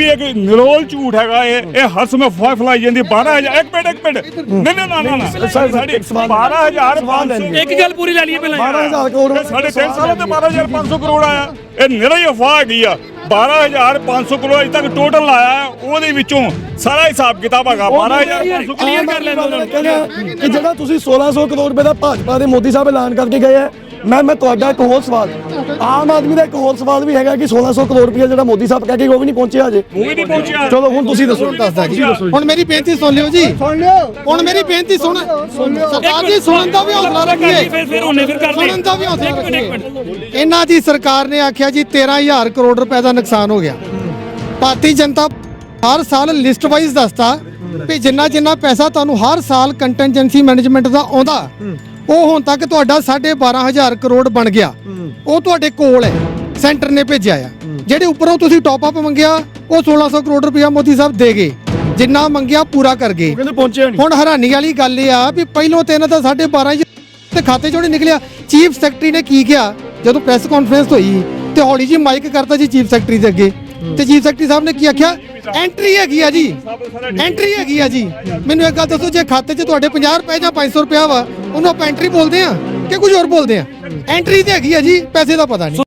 ਵੀ ਇੱਕ ਨਿਰੋਲ ਝੂਠ ਹੈਗਾ ਇਹ ਇਹ ਹਰ ਸਮੇਂ ਫੋਇ ਫਲਾਈ ਜਾਂਦੀ 12000 ਇੱਕ ਮਿੰਟ ਇੱਕ ਮਿੰਟ। ਨਹੀਂ ਨਹੀਂ ਨਾ ਨਾ ਨਾ। ਸਾਡੀ 12500 ਇੱਕ ਗੱਲ ਪੂਰੀ ਲੈ ਲਈਏ ਪਹਿਲਾਂ 12000 ਕਰੋੜ ਸਾਡੇ 3 ਸਾਲਾਂ ਤੇ 12500 ਕਰੋੜ ਆਇਆ। ਇਹ ਨਿਰਾ ਹੀ ਅਫਵਾਹ ਹੈਗੀ ਆ। 12500 ਕਰੋੜ ਅਜੇ ਤੱਕ ਟੋਟਲ ਲਾਇਆ ਉਹਦੇ ਵਿੱਚੋਂ ਸਾਰਾ ਹਿਸਾਬ ਕਿਤਾਬ ਹੈਗਾ। 12500 ਕਲੀਅਰ ਕਰ ਲੈਂਦੇ ਉਹਨਾਂ ਨੂੰ। ਕਹਿੰਦੇ ਕਿ ਜਿਹੜਾ ਤੁਸੀਂ 1600 ਕਰੋੜ ਰੁਪਏ ਦਾ ਭਾਜਪਾ ਦੇ ਮੋਦੀ ਸਾਹਿਬ ਐਲਾਨ ਕਰਕੇ ਗਏ ਹੈ ਮੈਂ ਮੈਂ ਤੁਹਾਡਾ ਇੱਕ ਹੋਰ ਸਵਾਲ। ਆਮ ਆਦਮੀ ਦਾ ਇੱਕ ਹੋਰ ਸਵਾਲ ਵੀ ਹੈਗਾ ਕਿ 1600 ਕਰੋੜ ਰੁਪਏ ਜਿਹੜਾ ਮੋਦੀ ਸਾਹਿਬ ਕਹਿ ਕੇ ਉਹ ਵੀ ਨਹੀਂ ਪਹੁੰਚਿਆ ਅਜੇ ਉਹ ਵੀ ਨਹੀਂ ਪਹੁੰਚਿਆ। ਚਲੋ ਹੁਣ ਤੁਸੀਂ ਦੱਸੋ। ਦੱਸਦਾ ਜੀ। ਹੁਣ ਮੇਰੀ ਬੇਨਤੀ ਸੁਣ ਲਿਓ ਜੀ। ਸੁਣ ਲਿਓ। ਹੁਣ ਮੇਰੀ ਬੇਨਤੀ ਸੁਣ ਸਰਕਾਰ ਜੀ ਸੁਣਨ ਦਾ ਵੀ ਹੌਸਲਾ ਰੱਖੀਏ। ਫਿਰ ਫਿਰ ਉਹਨੇ ਫਿਰ ਕਰਦੇ ਸੁਣਨ ਦਾ ਵੀ ਹੌਸਲਾ ਇੱਕ ਮਿੰਟ, ਇੱਕ ਰੱਖੀਏ। ਮਿੰਟ। ਇਹਨਾਂ ਦੀ ਸਰਕਾਰ ਨੇ ਆਖਿਆ ਜੀ 13000 ਕਰੋੜ ਰੁਪਏ ਦਾ ਨੁਕਸਾਨ ਹੋ ਗਿਆ। ਭਾਰਤੀ ਜਨਤਾ ਹਰ ਸਾਲ ਲਿਸਟ ਵਾਈਜ਼ ਦੱਸਦਾ ਵੀ ਜਿੰਨਾ ਜਿੰਨਾ ਪੈਸਾ ਤੁਹਾਨੂੰ ਹਰ ਸਾਲ ਕੰਟੀਨਜੈਂਸੀ ਮੈਨੇਜਮੈਂਟ ਦਾ ਆਉਂਦਾ ਉਹ ਹੁਣ ਤੱਕ ਤੁਹਾਡਾ 12500 ਕਰੋੜ ਬਣ ਗਿਆ। ਉਹ ਤੁਹਾਡੇ ਕੋਲ ਹੈ ਸੈਂਟਰ ਨੇ ਭੇਜਿਆ ਆ। ਜਿਹੜੇ ਉੱਪਰੋਂ ਤੁਸੀਂ ਟਾਪ ਅਪ ਮੰਗਿਆ ਉਹ 1600 ਕਰੋੜ ਰੁਪਇਆ ਮੋਦੀ ਸਾਹਿਬ ਦੇ ਗਏ। ਜਿੰਨਾ ਮੰਗਿਆ ਪੂਰਾ ਕਰ ਗਏ। ਕਹਿੰਦੇ ਪਹੁੰਚਿਆ ਨਹੀਂ। ਹੁਣ ਹੈਰਾਨੀ ਵਾਲੀ ਗੱਲ ਇਹ ਆ ਵੀ ਪਹਿਲੋਂ ਤੇ ਇਹਨਾਂ ਦਾ 12500 ਤੇ ਖਾਤੇ ਚੋਂ ਨਿਕਲਿਆ। ਚੀਫ ਸੈਕਟਰੀ ਨੇ ਕੀ ਕਿਹਾ? ਜਦੋਂ ਪ੍ਰੈਸ ਕਾਨਫਰੰਸ ਹੋਈ ਤੇ ਹੌਲੀ ਜੀ ਮਾਈਕ ਕਰਤਾ ਜੀ ਚੀਫ ਸੈਕਟਰੀ ਦੇ ਅੱਗੇ। ਤੇ ਚੀਫ ਸੈਕਟਰੀ ਸਾਹਿਬ ਨੇ ਕੀ ਆਖਿਆ? ਐਂਟਰੀ ਹੈਗੀ ਆ ਜੀ। ਐਂਟਰੀ ਹੈਗੀ ਆ ਜੀ। ਮੈਨੂੰ ਇੱਕ ਗੱਲ ਦੱਸੋ, ਜੇ ਖਾਤੇ 'ਚ ਤੁਹਾਡੇ 50 ਰੁਪਏ ਜਾਂ 500 ਰੁਪਇਆ ਵਾ, ਉਹਨੂੰ ਆਪਾਂ ਐਂਟਰੀ ਬੋਲਦੇ ਆ ਕਿ ਕੁਝ ਹੋਰ ਬੋਲਦੇ ਆ ਐਂਟਰੀ ਤੇ ਹੈਗੀ ਆ ਜੀ, ਪੈਸੇ ਦਾ ਪਤਾ ਨਹੀਂ।